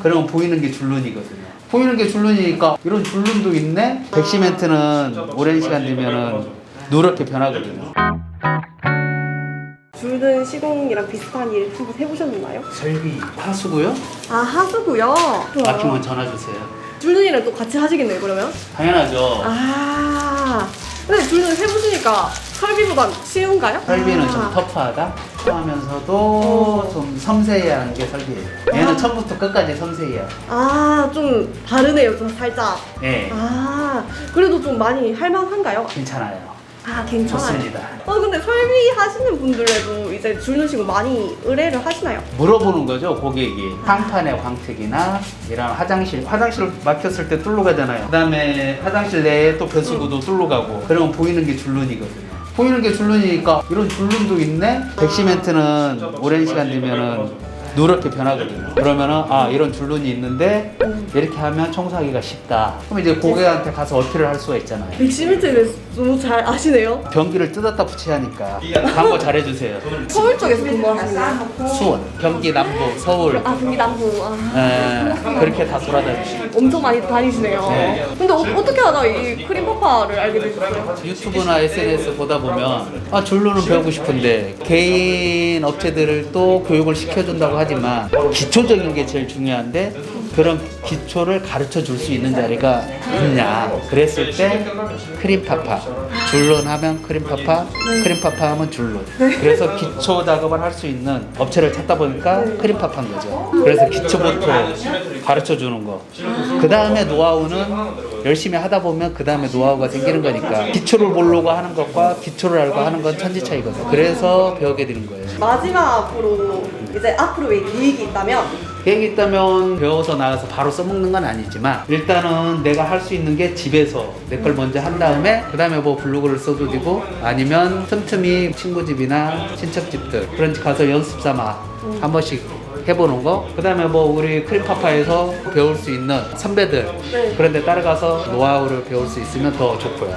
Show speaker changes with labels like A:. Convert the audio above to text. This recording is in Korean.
A: 그러면 보이는 게 줄눈이거든요. 보이는 게 줄눈이니까 이런 줄눈도 있네? 백시멘트는 오랜 시간 되면은 누렇게 변하거든요.
B: 줄든 시공이랑 비슷한 일 한번 해보셨나요?
A: 설비 하수고요?
B: 아 하수구요.
A: 막히면 전화 주세요.
B: 줄눈이랑 또 같이 하시겠네요 그러면?
A: 당연하죠.
B: 아 근데 줄눈 해보시니까 설비보단 쉬운가요?
A: 설비는
B: 아.
A: 좀 터프하다. 하면서도 좀 섬세해야 하는 게 설비예요. 얘는
B: 아.
A: 처음부터 끝까지 섬세해요.
B: 아 좀 다르네요 좀 살짝.
A: 예,
B: 아 그래도 좀 많이 할만한가요?
A: 괜찮아요.
B: 아 괜찮아요.
A: 좋습니다.
B: 어 근데 설비 하시는 분들에도 이제 줄눈 시공 많이 의뢰를 하시나요?
A: 물어보는 거죠 고객이 상판의 광택이나 이런 화장실 화장실 막혔을 때 뚫로 가잖아요 그 다음에 화장실 내에 또 배수구도 뚫로 가고 그러면 보이는 게 줄눈이거든요 보이는 게 줄눈이니까 이런 줄눈도 있네? 백시멘트는 오랜 시간 되면은 누렇게 변하거든요 그러면은 아 이런 줄눈이 있는데 이렇게 하면 청소하기가 쉽다 그럼 이제 고객한테 가서 어필을 할 수가 있잖아요
B: 백시멘트에 대해서 너무 잘 아시네요.
A: 변기를 뜯었다 붙여야 하니까 광고 잘해주세요
B: 서울 쪽에서 근무하시나요?
A: 수원 경기 남부 서울
B: 아 경기 남부. 아.
A: 에, 그렇게 다 돌아다니시고
B: 엄청 많이 다니시네요.
A: 네.
B: 근데 어, 떻게 하다 이 크림 파파를 알게 되셨어요?
A: 유튜브나 SNS 보다 보면 아 줄로는 배우고 싶은데 개인 업체들을 또 교육을 시켜준다고 하 지만 기초적인 게 제일 중요한데 그런 기초를 가르쳐 줄 수 있는 자리가 있냐. 그랬을 때 크림파파 줄론 하면 크림파파 크림파파 하면 줄론. 그래서 기초 작업을 할 수 있는 업체를 찾다 보니까 크림파파인 거죠. 그래서 기초부터 가르쳐 주는 거 그 다음에 노하우는 열심히 하다 보면 그 다음에 노하우가 생기는 거니까 기초를 모르고 하는 것과 기초를 알고 하는 건 천지 차이거든. 그래서 배우게 되는 거예요.
B: 마지막으로 이제 앞으로 의 계획이 있다면
A: 계획이 있다면 배워서 나가서 바로 써먹는 건 아니지만 일단은 내가 할 수 있는 게 집에서 내 걸 먼저 한 다음에 그 다음에 뭐 블로그를 써도 되고 아니면 틈틈이 친구 집이나 친척 집들 그런 집 가서 연습 삼아 한 번씩 해보는 거. 그 다음에 뭐 우리 크림파파에서 배울 수 있는 선배들
B: 네.
A: 그런 데 따라가서 노하우를 배울 수 있으면 더 좋고요.